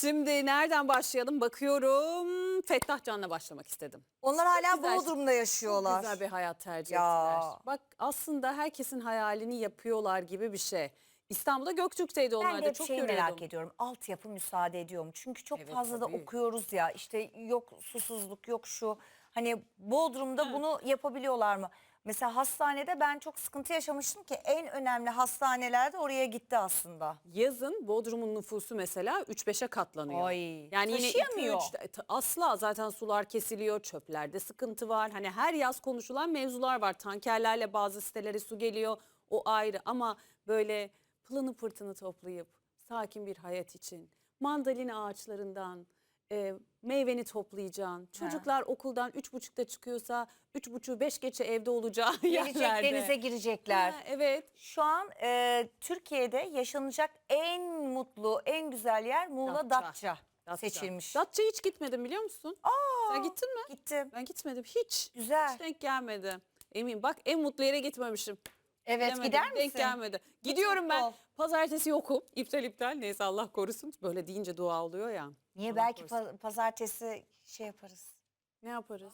Şimdi nereden başlayalım? Bakıyorum. Fettah Can'la başlamak istedim. Onlar hala güzel. Bodrum'da yaşıyorlar. Çok güzel bir hayat tercih Ya. ettiler. Bak aslında herkesin hayalini yapıyorlar gibi bir şey. İstanbul'da Göktürk'teydi onlar Ben da de çok görüyordum. merak ediyorum. Altyapı müsaade ediyor mu? Çünkü çok Evet, fazla tabii. da okuyoruz ya. İşte yok susuzluk, yok şu. Hani Bodrum'da bunu yapabiliyorlar mı? Mesela hastanede ben çok sıkıntı yaşamıştım ki en önemli hastaneler de oraya gitti aslında. Yazın Bodrum'un nüfusu mesela 3-5'e katlanıyor. Ay, yani yine taşıyamıyor. 2-3 ta- asla zaten sular kesiliyor, çöplerde sıkıntı var. Hani her yaz konuşulan mevzular var. Tankerlerle bazı sitelere su geliyor. O ayrı ama böyle pılını pırtını toplayıp sakin bir hayat için mandalina ağaçlarından e, meyveni toplayacaksın. Çocuklar okuldan üç buçukta çıkıyorsa üç buçuğu beş geçe evde olacağı Gelecek yerlerde. denize girecekler. Ha, evet. Şu an e, Türkiye'de yaşanacak en mutlu, en güzel yer Muğla Datça. Datça, seçilmiş. Datça'ya hiç gitmedim biliyor musun? Sen gittin mi? Gittim. Ben gitmedim hiç. Güzel. Hiç denk gelmedi. Emin bak en mutlu yere gitmemişim. Evet Bilemedim, gider misin? Denk gelmedi. Gidiyorum ben. ol. Pazartesi yokum. İptal iptal. Neyse Allah korusun. Böyle deyince dua oluyor ya. Niye Allah belki korusun. pa- pazartesi şey yaparız. Ne yaparız?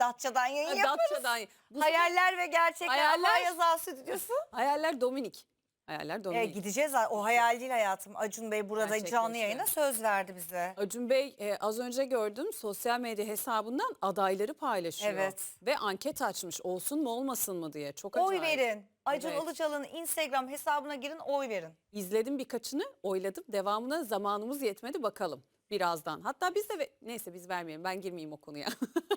Datça'dan yayın yaparız. Datça'dan. Bu Hayaller ve gerçekler Hayaller- Hayaller... Yazar Stüdyosu. hayaller Dominik. Hayaller E, Dominik. gideceğiz. O hayal değil hayatım. Acun Bey burada Gerçekleşti. canlı yayına söz verdi bize. Acun Bey e, az önce gördüm sosyal medya hesabından adayları paylaşıyor. Evet. Ve anket açmış olsun mu olmasın mı diye. Çok Oy acayip. verin. Acun Evet. Ilıcalı'nın Instagram hesabına girin oy verin. İzledim birkaçını, oyladım. Devamına zamanımız yetmedi bakalım birazdan. Hatta biz de ve- neyse biz vermeyelim. Ben girmeyeyim o konuya.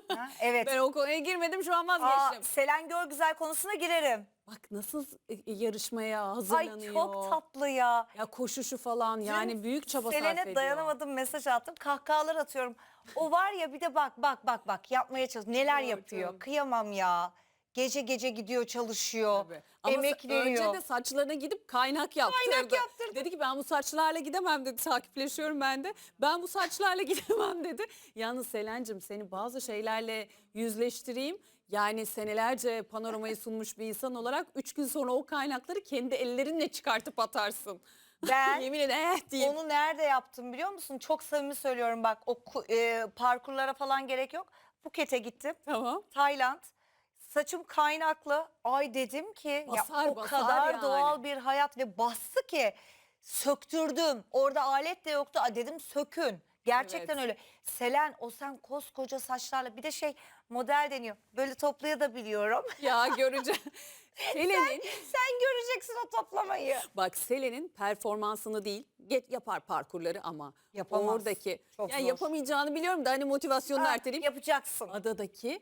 Ha? Evet. ben o konuya girmedim şu an Aa, vazgeçtim. Selen Görgüzel konusuna girerim. Bak nasıl e, yarışmaya Ay hazırlanıyor. çok tatlı ya. Ya koşuşu falan yani büyük çaba sarf Selen'e ediyor. dayanamadım mesaj attım. Kahkahalar atıyorum. O var ya bir de bak bak bak bak yapmaya çalışıyor. Neler yapıyor. Kıyamam ya. Gece gece gidiyor çalışıyor. Tabii. Ama emek veriyor. önce de saçlarına gidip kaynak yaptırdı. Kaynak yaptırdı. Dedi ki ben bu saçlarla gidemem dedi. Takipleşiyorum ben de. Ben bu saçlarla gidemem dedi. Yalnız Selen'cim seni bazı şeylerle yüzleştireyim. Yani senelerce panoramayı sunmuş bir insan olarak üç gün sonra o kaynakları kendi ellerinle çıkartıp atarsın. Ben Yemin ederim eh diyeyim. Onu nerede yaptım biliyor musun? Çok samimi söylüyorum bak o ku- e, parkurlara falan gerek yok. Phuket'e gittim. Tamam. Tayland. Saçım kaynaklı. Ay dedim ki Basar, ya o basar kadar yani. doğal bir hayat ve bastı ki söktürdüm. Orada alet de yoktu. Aa, dedim sökün. Gerçekten Evet. öyle. Selen o sen koskoca saçlarla bir de şey model deniyor. Böyle toplaya da biliyorum. Ya göreceğim. Selen'in sen göreceksin o toplamayı. Bak Selen'in performansını değil get yapar parkurları ama Yapamaz. oradaki Çok ya zor. yapamayacağını biliyorum da hani motivasyonunu Ha, yapacaksın. Adadaki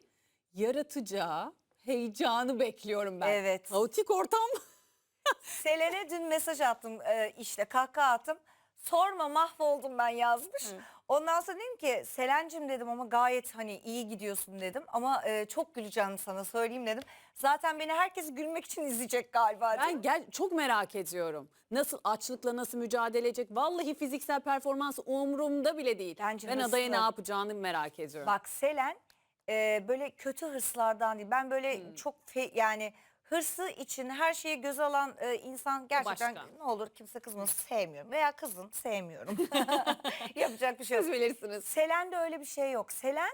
yaratacağı heyecanı bekliyorum ben. Evet. Kaotik ortam. Selen'e dün mesaj attım e, işte kahkaha attım. Sorma mahvoldum ben yazmış. Evet. Ondan sonra dedim ki Selen'cim dedim ama gayet hani iyi gidiyorsun dedim. Ama e, çok güleceğim sana söyleyeyim dedim. Zaten beni herkes gülmek için izleyecek galiba. Ben gel çok merak ediyorum. Nasıl açlıkla nasıl mücadele edecek? Vallahi fiziksel performans umurumda bile değil. Bence ben adaya hırslı. ne yapacağını merak ediyorum. Bak Selen e, böyle kötü hırslardan değil. Ben böyle Hmm. çok fe- yani hırsı için her şeyi göze alan e, insan gerçekten başka. ne olur kimse kızmasın sevmiyorum. Veya kızın sevmiyorum. Yapacak bir şey yok. Siz bilirsiniz. Selen'de öyle bir şey yok. Selen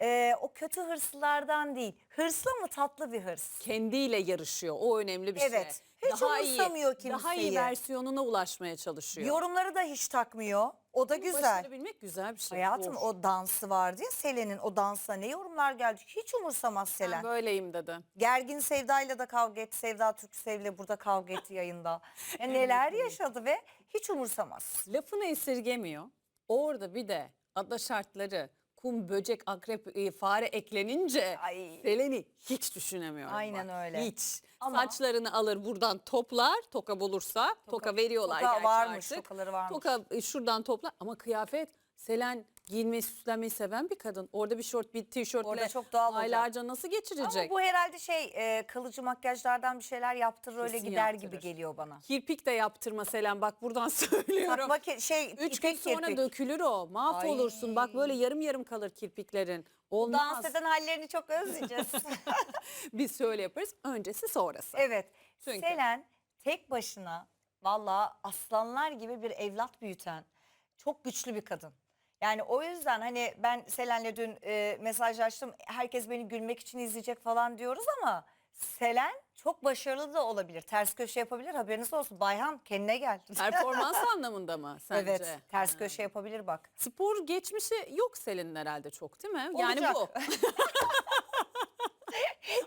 e, o kötü hırslardan değil. Hırslı mı tatlı bir hırs. Kendiyle yarışıyor. O önemli bir Evet. şey. Hiç umursamıyor Daha iyi kimseyi. versiyonuna ulaşmaya çalışıyor. Yorumları da hiç takmıyor. O da güzel. Başarabilmek güzel bir şey. Hayatım Zor. o dansı vardı ya Selen'in o dansa ne yorumlar geldi. Hiç umursamaz Ben Selen. böyleyim dedi. Gergin Sevda'yla da kavga etti. Sevda Türksel'le burada kavga etti yayında. Ya neler yaşadı ve hiç umursamaz. Lafını esirgemiyor. Orada bir de ada şartları, kum, böcek, akrep, e, fare eklenince Ay. Selen'i hiç düşünemiyorum. Aynen bak. öyle. Hiç. Ama- Saçlarını alır buradan toplar. Toka bulursa. Toka, veriyorlar toka varmış, artık. tokaları varmış. Toka e, şuradan toplar. Ama kıyafet Selen giyinmeyi süslenmeyi seven bir kadın. Orada bir şort bir tişörtle Orada çok doğal olacak. aylarca nasıl geçirecek? Ama bu herhalde şey e, kalıcı makyajlardan bir şeyler yaptırır öyle Kesin gider yaptırır. gibi geliyor bana. Kirpik de yaptırma Selen bak buradan söylüyorum. Takma ki- şey Üç gün ipek sonra kirpik. dökülür o. Mahvolursun. Ay. Bak böyle yarım yarım kalır kirpiklerin. Olmaz. Dans eden hallerini çok özleyeceğiz. Biz şöyle yaparız. Öncesi sonrası. evet. Çünkü- Selen tek başına valla aslanlar gibi bir evlat büyüten çok güçlü bir kadın. Yani o yüzden hani ben Selen'le dün e, mesajlaştım. Herkes beni gülmek için izleyecek falan diyoruz ama Selen çok başarılı da olabilir. Ters köşe yapabilir haberiniz olsun. Bayhan kendine gel. Performans anlamında mı sence? evet ters Ha. köşe yapabilir bak. Spor geçmişi yok Selin'in herhalde çok değil mi? Yani Olacak. bu.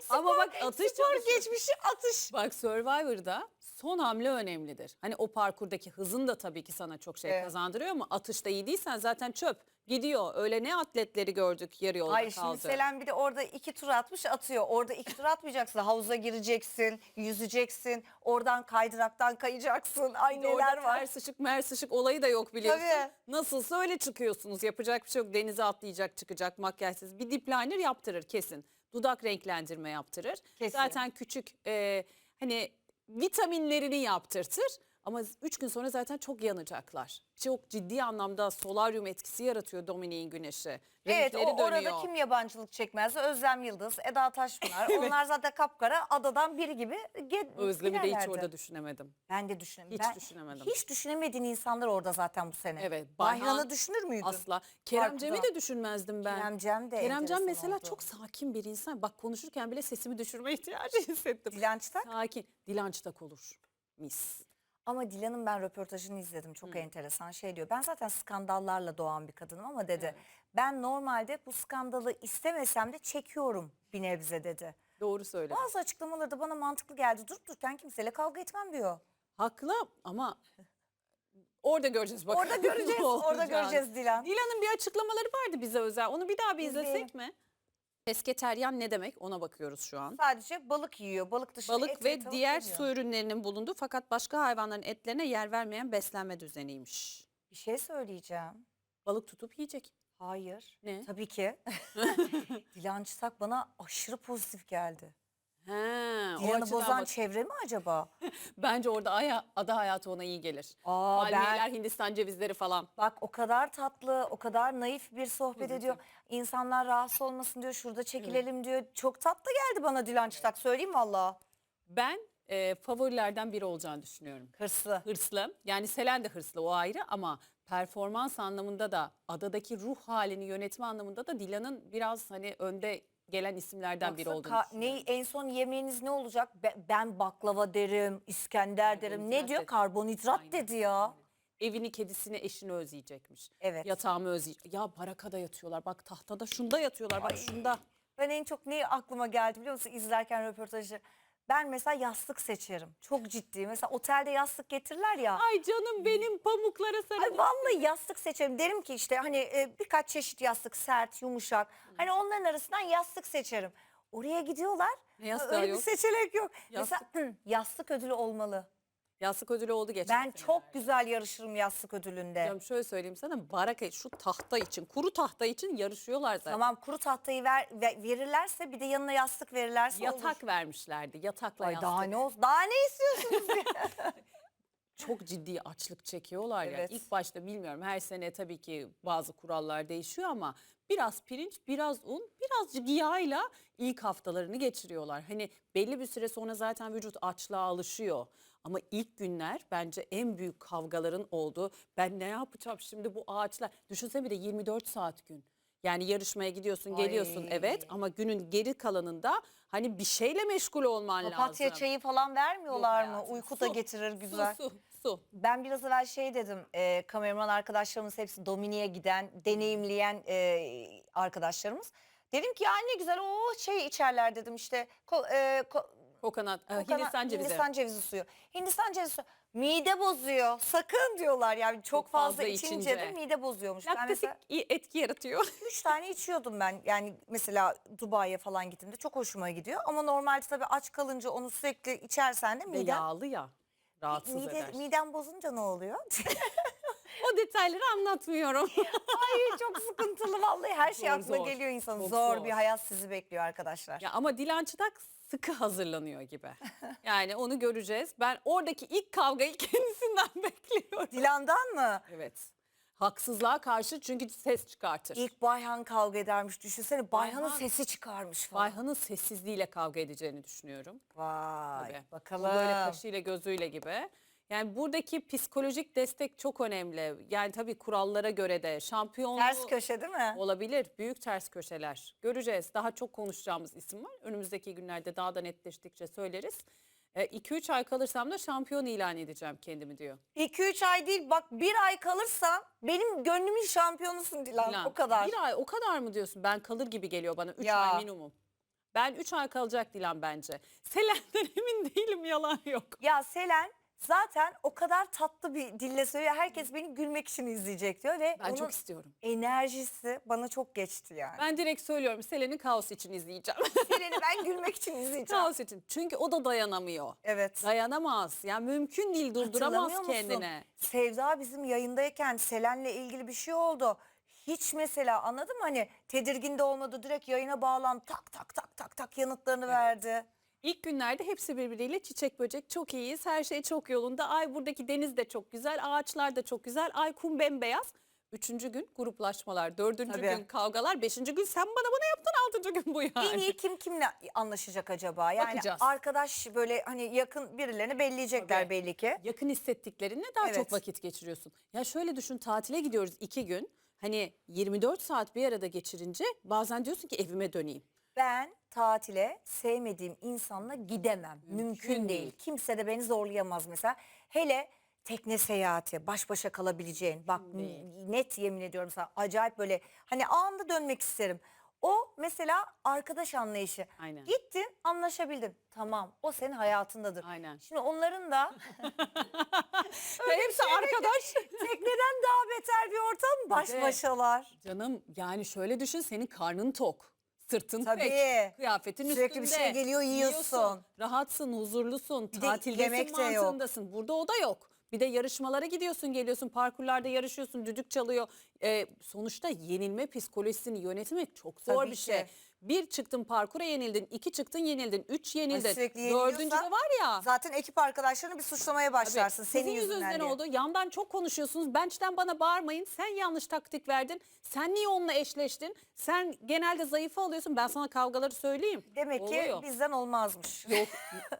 Ama bak atış Spor çalışıyor. geçmişi atış. Bak Survivor'da son hamle önemlidir. Hani o parkurdaki hızın da tabii ki sana çok şey Evet. kazandırıyor ama atışta iyi değilsen zaten çöp. Gidiyor. Öyle ne atletleri gördük yarı yolda Hayır kaldı. şimdi Selen bir de orada iki tur atmış atıyor. Orada iki tur atmayacaksın. Havuza gireceksin, yüzeceksin. Oradan kaydıraktan kayacaksın. Ay Bir de orada neler var. Ters ışık mers ışık olayı da yok biliyorsun. Tabii. Nasılsa öyle çıkıyorsunuz. Yapacak bir şey yok. Denize atlayacak çıkacak makyajsız. Bir dip liner yaptırır kesin. Dudak renklendirme yaptırır. Kesin. Zaten küçük e, hani vitaminlerini yaptırtır. Ama üç gün sonra zaten çok yanacaklar. Çok ciddi anlamda solaryum etkisi yaratıyor Dominik'in güneşi. Evet Renkleri o orada dönüyor. kim yabancılık çekmez? Özlem Yıldız, Eda Taşpınar. Onlar zaten kapkara adadan biri gibi ge- Özlem'i de hiç giderlerdi. orada düşünemedim. Ben de düşünemedim. Hiç Ben- düşünemedim. Hiç düşünemediğin insanlar orada zaten bu sene. Evet, Bayhan'ı Bayhan düşünür müydün? Asla. Kerem Farklı Cem'i da. de düşünmezdim ben. Kerem Cem de Kerem Cem enteresan mesela oldu. çok sakin bir insan. Bak konuşurken bile sesimi düşürme ihtiyacı hissettim. Dilan Çıtak. Sakin. Dilan Çıtak olur. Mis. Ama Dilan'ın ben röportajını izledim. Çok enteresan şey diyor. Ben zaten skandallarla doğan bir kadınım ama dedi. Ben normalde bu skandalı istemesem de çekiyorum bir nebze dedi. Doğru söyle. Bazı açıklamaları da bana mantıklı geldi. Durup dururken kimseyle kavga etmem diyor. Haklı ama orada göreceğiz bak. Orada göreceğiz, orada göreceğiz Dilan. Dilan'ın bir açıklamaları vardı bize özel. Onu bir daha bir izlesek İzleyelim. mi? Pesketeryan ne demek ona bakıyoruz şu an. Sadece balık yiyor. Balık dışında et Balık ve tavuk diğer yemiyor. su ürünlerinin bulunduğu fakat başka hayvanların etlerine yer vermeyen beslenme düzeniymiş. Bir şey söyleyeceğim. Balık tutup yiyecek. Hayır. Ne? Tabii ki. Dilan Çıtak bana aşırı pozitif geldi. He, o Dilan'ı açıdan bozan bak- çevre mi acaba? Bence orada aya, ada hayatı ona iyi gelir. Aa, Palmiyeler, ben- Hindistan cevizleri falan. Bak o kadar tatlı, o kadar naif bir sohbet ediyor. İnsanlar rahatsız olmasın diyor, şurada çekilelim diyor. Çok tatlı geldi bana Dilan Çıtak söyleyeyim valla. Ben e, favorilerden biri olacağını düşünüyorum. Hırslı. Hırslı. Yani Selen de hırslı o ayrı ama performans anlamında da adadaki ruh halini yönetme anlamında da Dilan'ın biraz hani önde gelen isimlerden biri Yoksa olduğunu ka- düşünüyorum. ne, en son yemeğiniz ne olacak? Be- ben baklava derim, İskender derim. Ne Karbonhidrat diyor? dedi. Karbonhidrat Aynen, dedi ya. Evini, kedisini, eşini özleyecekmiş. Evet. Yatağımı özleyecek. Ya barakada yatıyorlar. Bak tahtada şunda yatıyorlar. Bak şunda. Ben en çok ne aklıma geldi biliyor musun izlerken röportajı? Ben mesela yastık seçerim. Çok ciddi. Mesela otelde yastık getirirler ya. Ay canım benim pamuklara Ay sarılın. vallahi yastık seçerim. Derim ki işte hani e, birkaç çeşit yastık sert, yumuşak. Hani onların arasından yastık seçerim. Oraya gidiyorlar. Yastığı Öyle yok? bir seçenek yok. Yastık. Mesela hı, yastık ödülü olmalı. Yastık ödülü oldu geçen Ben sene. çok güzel yarışırım yastık ödülünde. Canım şöyle söyleyeyim sana baraka şu tahta için kuru tahta için yarışıyorlar zaten. Tamam kuru tahtayı ver, ve- verirlerse bir de yanına yastık verirlerse olur. Yatak vermişlerdi. Yatakla Ay yastık. daha ne olsun? Daha ne istiyorsunuz? Çok ciddi açlık çekiyorlar ya. Evet. İlk başta bilmiyorum her sene tabii ki bazı kurallar değişiyor ama biraz pirinç, biraz un, birazcık yağıyla ilk haftalarını geçiriyorlar. Hani belli bir süre sonra zaten vücut açlığa alışıyor. Ama ilk günler bence en büyük kavgaların olduğu. Ben ne yapacağım şimdi bu ağaçlar? Düşünsene bir de 24 saat gün. Yani yarışmaya gidiyorsun, geliyorsun Ay. evet ama günün geri kalanında hani bir şeyle meşgul olman Papatya lazım. çayı falan vermiyorlar Yok mı? hayatım, Uyku da su, getirir güzel. Su, su, su. Ben biraz evvel şey dedim, e, kameraman arkadaşlarımız hepsi Domini'ye giden, deneyimleyen e, arkadaşlarımız. Dedim ki ya ne güzel o şey içerler dedim işte. Ko, e, ko- Kokonat, e, kokana- Hindistan cevizi. Hindistan cevizi suyu. Hindistan cevizi suyu. Mide bozuyor. Sakın diyorlar yani çok, Çok fazla, fazla içince, içince. de mide bozuyormuş. Ben Laktatik mesela iyi etki yaratıyor. üç tane içiyordum ben. Yani mesela Dubai'ye falan gittiğimde çok hoşuma gidiyor. Ama normalde tabii aç kalınca onu sürekli içersen de Ve miden, yağlı ya. Rahatsız mide, eder. midem bozunca ne oluyor? O detayları anlatmıyorum. Ay çok sıkıntılı vallahi her şey Zor, aklına zor. geliyor insanın. Çok Zor, zor. bir hayat sizi bekliyor arkadaşlar. ya ama Dilan Çıtak sıkı hazırlanıyor gibi. Yani onu göreceğiz. Ben oradaki ilk kavgayı kendisinden bekliyorum. Dilan'dan mı? Evet. Haksızlığa karşı çünkü ses çıkartır. İlk Bayhan kavga edermiş. Düşünsene Bayhan'ın Bayhan- sesi çıkarmış falan. Bayhan'ın sessizliğiyle kavga edeceğini düşünüyorum. Vay Tabii. bakalım. O böyle kaşıyla gözüyle gibi. Yani buradaki psikolojik destek çok önemli. Yani tabii kurallara göre de şampiyonluğu Ters köşe değil mi? olabilir. Büyük ters köşeler. Göreceğiz. Daha çok konuşacağımız isim var. Önümüzdeki günlerde daha da netleştikçe söyleriz. 2-3 ay kalırsam da şampiyon ilan edeceğim kendimi diyor. 2-3 ay değil bak bir ay kalırsan benim gönlümün şampiyonusun Dilan. Dilan. O kadar. Bir ay o kadar mı diyorsun? Ben kalır gibi geliyor bana. 3 Ya. ay minimum. Ben 3 ay kalacak Dilan bence. Selen'den emin değilim yalan yok. Ya Selen zaten o kadar tatlı bir dille söylüyor. Herkes beni gülmek için izleyecek diyor ve Ben onun çok istiyorum. enerjisi bana çok geçti yani. Ben direkt söylüyorum Selen'i kaos için izleyeceğim. Selen'i ben gülmek için izleyeceğim. kaos için. Çünkü o da dayanamıyor. Evet. Dayanamaz. Yani mümkün değil durduramaz Hatırlamıyor musun? kendine. Sevda bizim yayındayken Selen'le ilgili bir şey oldu. Hiç mesela anladın mı hani tedirgin de olmadı direkt yayına bağlan tak tak tak tak tak yanıtlarını verdi. İlk günlerde hepsi birbiriyle çiçek böcek çok iyiyiz. Her şey çok yolunda. Ay buradaki deniz de çok güzel. Ağaçlar da çok güzel. Ay kum bembeyaz. Üçüncü gün gruplaşmalar. Dördüncü Tabii. gün kavgalar. Beşinci gün sen bana bunu yaptın. Altıncı gün bu yani. En iyi kim kimle anlaşacak acaba? Yani Bakacağız. arkadaş böyle hani yakın birilerini belleyecekler Tabii. belli ki. Yakın hissettiklerinle daha Evet. çok vakit geçiriyorsun. Ya şöyle düşün tatile gidiyoruz iki gün. Hani 24 saat bir arada geçirince bazen diyorsun ki evime döneyim. Ben tatile sevmediğim insanla gidemem. Mümkün, Mümkün değil. değil. Kimse de beni zorlayamaz mesela. Hele tekne seyahati baş başa kalabileceğin bak değil. net yemin ediyorum sana acayip böyle hani anında dönmek isterim. O mesela arkadaş anlayışı. Aynen. Gittin anlaşabildin. Tamam o senin hayatındadır. Aynen. Şimdi onların da Ve hepsi arkadaş. tekneden daha beter bir ortam baş başalar. Canım yani şöyle düşün senin karnın tok. Sırtın Tabii. pek. Kıyafetin Sürekli bir üstünde. şey geliyor, yiyorsun. Rahatsın, huzurlusun, de tatildesin yemek de yok. mantığındasın. Burada o da yok. Bir de yarışmalara gidiyorsun, geliyorsun, parkurlarda yarışıyorsun, düdük çalıyor. Ee, sonuçta yenilme psikolojisini yönetmek çok zor Tabii bir ki. şey. Bir çıktın parkura yenildin, iki çıktın yenildin, üç yenildin. sürekli Dördüncü de var ya. Zaten ekip arkadaşlarını bir suçlamaya Tabii, başlarsın senin Sizin yüzünden yüzünden diye. oldu. Yandan çok konuşuyorsunuz. Bench'ten bana bağırmayın. Sen yanlış taktik verdin. Sen niye onunla eşleştin? Sen genelde zayıfı alıyorsun. Ben sana kavgaları söyleyeyim. Demek ki Oluyor. bizden olmazmış. Yok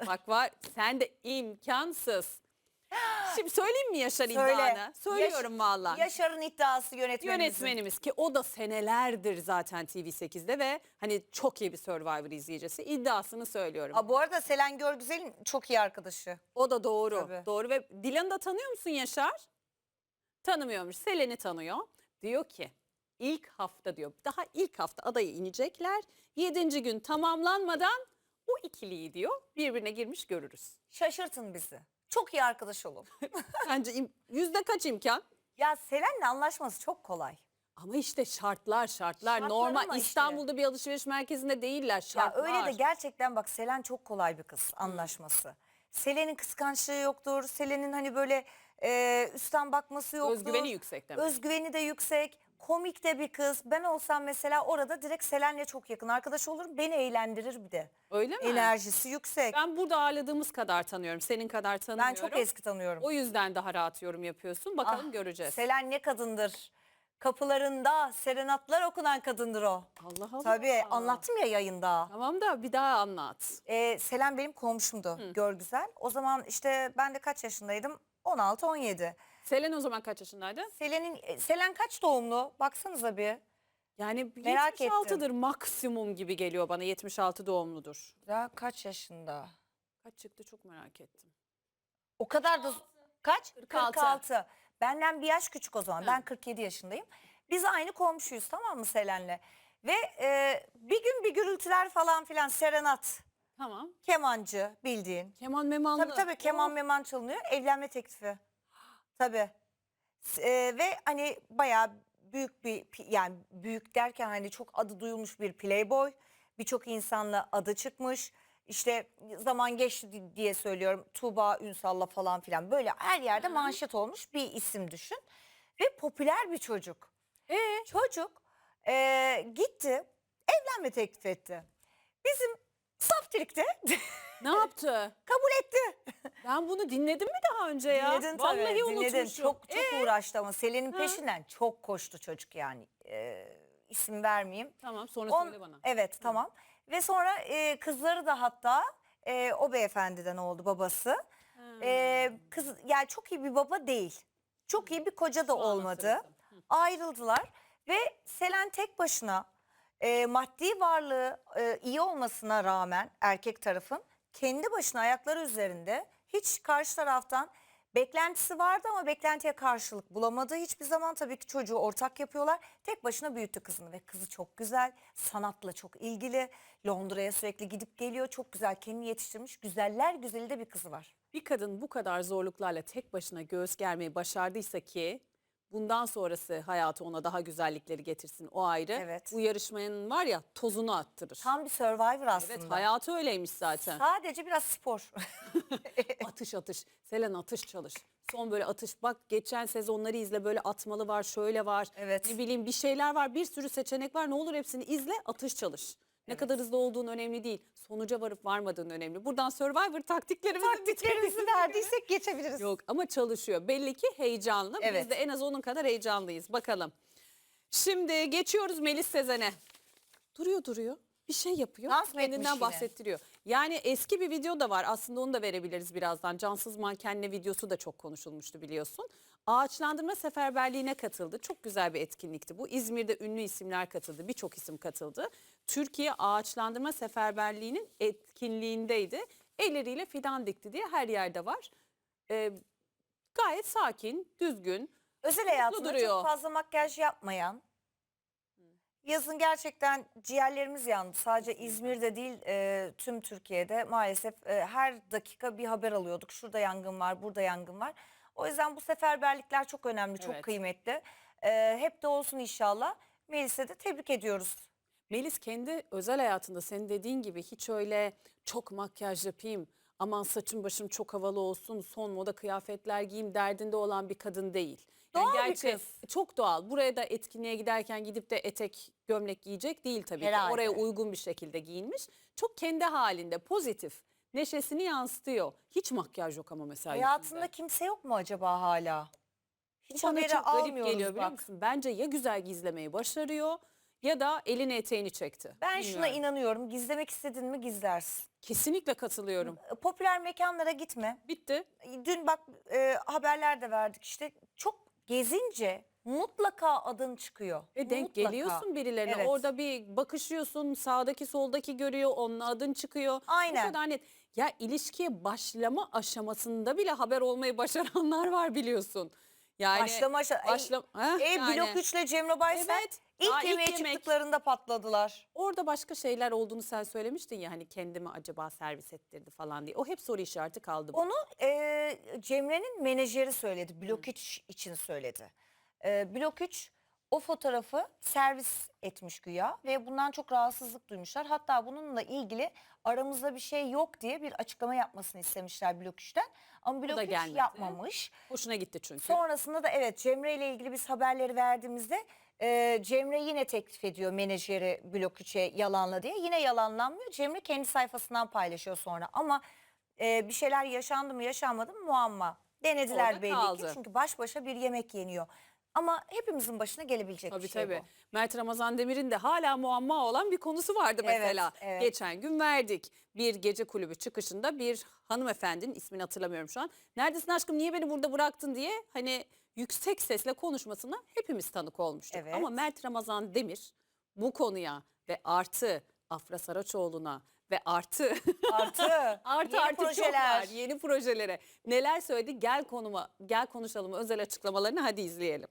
bak var sen de imkansız. Şimdi söyleyeyim mi Yaşar iddianı? Söylüyorum Yaş- valla. Yaşar'ın iddiası yönetmenimizin. Yönetmenimiz ki o da senelerdir zaten TV8'de ve hani çok iyi bir Survivor izleyicisi iddiasını söylüyorum. Aa, bu arada Selen Görgüzel'in çok iyi arkadaşı. O da doğru. Tabii. Doğru ve Dilan'ı da tanıyor musun Yaşar? Tanımıyormuş. Selen'i tanıyor. Diyor ki ilk hafta diyor. Daha ilk hafta adaya inecekler. Yedinci gün tamamlanmadan o ikiliyi diyor birbirine girmiş görürüz. Şaşırtın bizi. Çok iyi arkadaş olun. Sence im- yüzde kaç imkan? ya Selen'le anlaşması çok kolay. Ama işte şartlar şartlar. Şartlar Normal işte. İstanbul'da bir alışveriş merkezinde değiller Ya şartlar. öyle de gerçekten bak Selen çok kolay bir kız anlaşması. Selen'in kıskançlığı yoktur. Selen'in hani böyle e, üstten bakması yoktur. Özgüveni yüksek demek. Özgüveni de yüksek. Komik de bir kız. Ben olsam mesela orada direkt Selen'le çok yakın arkadaş olurum. Beni eğlendirir bir de. Öyle mi? Enerjisi yüksek. Ben burada ağırladığımız kadar tanıyorum. Senin kadar Ben tanımıyorum. çok eski tanıyorum. O yüzden daha rahat yorum yapıyorsun. Bakalım Ah, göreceğiz. Selen ne kadındır. Kapılarında serenatlar okunan kadındır o. Allah Allah. Tabii anlattım ya yayında. Tamam da bir daha anlat. Ee, Selen benim komşumdu Görgüzel. O zaman işte ben de kaç yaşındaydım? 16-17. Selen o zaman kaç yaşındaydı? Selen'in e, Selen kaç doğumlu? Baksanıza bir. Yani Merak 76'dır maksimum gibi geliyor bana. 76 doğumludur. Ya kaç yaşında? Kaç çıktı çok merak ettim. O kadar da kaç? 46. 46. Benden bir yaş küçük o zaman. Ben 47 yaşındayım. Biz aynı komşuyuz tamam mı Selen'le? Ve e, bir gün bir gürültüler falan filan serenat, Tamam. kemancı bildiğin. Keman memanlı. Tabii tabii keman meman çalınıyor. Evlenme teklifi. Tabii. S- e, ve hani bayağı büyük bir yani büyük derken hani çok adı duyulmuş bir playboy. Birçok insanla adı çıkmış. İşte zaman geçti di- diye söylüyorum. Tuğba Ünsal'la falan filan böyle her yerde manşet olmuş bir isim düşün. Ve popüler bir çocuk. Ee? Çocuk e, gitti evlenme teklif etti. Bizim saftirikte Ne yaptı? kabul etti. Ben bunu dinledim mi daha önce ya? Dinledin tabii. Vallahi dinledin. unutmuşum. Çok çok Ee? uğraştı ama Selen'in Ha. peşinden çok koştu çocuk yani. Ee, isim vermeyeyim. Tamam sonra On- söyle bana. Evet tamam. Ve sonra e, kızları da hatta e, o beyefendiden oldu babası. e, kız yani çok iyi bir baba değil. Çok iyi bir koca da Şu an olmadı. hatırladım. Ayrıldılar ve Selen tek başına e, maddi varlığı e, iyi olmasına rağmen erkek tarafın kendi başına ayakları üzerinde hiç karşı taraftan beklentisi vardı ama beklentiye karşılık bulamadı. Hiçbir zaman tabii ki çocuğu ortak yapıyorlar. Tek başına büyüttü kızını ve kızı çok güzel, sanatla çok ilgili. Londra'ya sürekli gidip geliyor. Çok güzel kendini yetiştirmiş. Güzeller güzeli de bir kızı var. Bir kadın bu kadar zorluklarla tek başına göğüs germeyi başardıysa ki bundan sonrası hayatı ona daha güzellikleri getirsin o ayrı. Evet. Bu yarışmanın var ya tozunu attırır. Tam bir survivor aslında. Evet hayatı öyleymiş zaten. Sadece biraz spor. atış atış. Selen atış çalış. Son böyle atış bak geçen sezonları izle böyle atmalı var şöyle var. Evet. Ne bileyim bir şeyler var bir sürü seçenek var ne olur hepsini izle atış çalış. Ne kadar hızlı olduğun önemli değil. Sonuca varıp varmadığın önemli. Buradan Survivor taktiklerimizi Taktiklerimizi verdiysek geçebiliriz. Yok ama çalışıyor. Belli ki heyecanlı. Evet. Biz de en az onun kadar heyecanlıyız. Bakalım. Şimdi geçiyoruz Melis Sezen'e. Duruyor duruyor. Bir şey yapıyor. Dans mı etmiş kendinden yine? bahsettiriyor. Yani eski bir video da var. Aslında onu da verebiliriz birazdan. Cansız mankenle videosu da çok konuşulmuştu biliyorsun. Ağaçlandırma seferberliğine katıldı. Çok güzel bir etkinlikti bu. İzmir'de ünlü isimler katıldı. Birçok isim katıldı. Türkiye Ağaçlandırma Seferberliği'nin etkinliğindeydi. Elleriyle fidan dikti diye her yerde var. Ee, gayet sakin, düzgün. Özel hayatında duruyor. çok fazla makyaj yapmayan. Yazın gerçekten ciğerlerimiz yandı. Sadece İzmir'de değil e, tüm Türkiye'de maalesef e, her dakika bir haber alıyorduk. Şurada yangın var, burada yangın var. O yüzden bu seferberlikler çok önemli, çok Evet. kıymetli. E, hep de olsun inşallah. Melis'e de tebrik ediyoruz. Melis kendi özel hayatında senin dediğin gibi hiç öyle çok makyaj yapayım, aman saçım başım çok havalı olsun, son moda kıyafetler giyeyim derdinde olan bir kadın değil. Doğal bir kız. Çok doğal. Buraya da etkinliğe giderken gidip de etek, gömlek giyecek değil tabii Herhalde. ki. Oraya uygun bir şekilde giyinmiş. Çok kendi halinde pozitif, neşesini yansıtıyor. Hiç makyaj yok ama mesela Hayatında yüzünde. kimse yok mu acaba hala? Hiç bana haberi çok garip almıyoruz geliyor biliyor bak. musun? Bence ya güzel gizlemeyi başarıyor ya da elini eteğini çekti. Ben şuna Bilmiyorum. inanıyorum. Gizlemek istedin mi gizlersin. Kesinlikle katılıyorum. E, Popüler mekanlara gitme. Bitti. Dün bak e, haberler de verdik işte çok gezince mutlaka adın çıkıyor. Ve denk Mutlaka. geliyorsun birilerine. Evet. Orada bir bakışıyorsun. Sağdaki soldaki görüyor. Onun adın çıkıyor. Aynen. Bu kadar net. Ya ilişkiye başlama aşamasında bile haber olmayı başaranlar var biliyorsun. Yani Başlama aşa- başla- Heh, E, yani. blok 3 ile Cemre Baysel Evet. ilk Daha ilk yemeğe yemek. çıktıklarında patladılar. Orada başka şeyler olduğunu sen söylemiştin ya hani kendimi acaba servis ettirdi falan diye. O hep soru işareti kaldı. Onu e, Cemre'nin menajeri söyledi. Blok 3 için söyledi. E, blok 3 o fotoğrafı servis etmiş güya ve bundan çok rahatsızlık duymuşlar. Hatta bununla ilgili aramızda bir şey yok diye bir açıklama yapmasını istemişler blok 3'ten. Ama blok da 3 gelmedi. yapmamış. Hoşuna gitti çünkü. Sonrasında da evet Cemre ile ilgili biz haberleri verdiğimizde e, Cemre yine teklif ediyor menajeri blok 3'e yalanla diye. Yine yalanlanmıyor. Cemre kendi sayfasından paylaşıyor sonra ama e, bir şeyler yaşandı mı yaşanmadı mı muamma. Denediler Orada belli kaldı. ki çünkü baş başa bir yemek yeniyor. Ama hepimizin başına gelebilecek Tabii bir şey tabii. bu. Mert Ramazan Demir'in de hala muamma olan bir konusu vardı Evet, mesela. evet. Geçen gün verdik. Bir gece kulübü çıkışında bir hanımefendinin ismini hatırlamıyorum şu an. Neredesin aşkım niye beni burada bıraktın diye hani yüksek sesle konuşmasına hepimiz tanık olmuştuk. Evet. Ama Mert Ramazan Demir bu konuya ve artı Afra Saraçoğlu'na ve artı Artı, Artı yeni artı çok projeler. var yeni projelere. Neler söyledi gel konuma gel konuşalım özel açıklamalarını hadi izleyelim.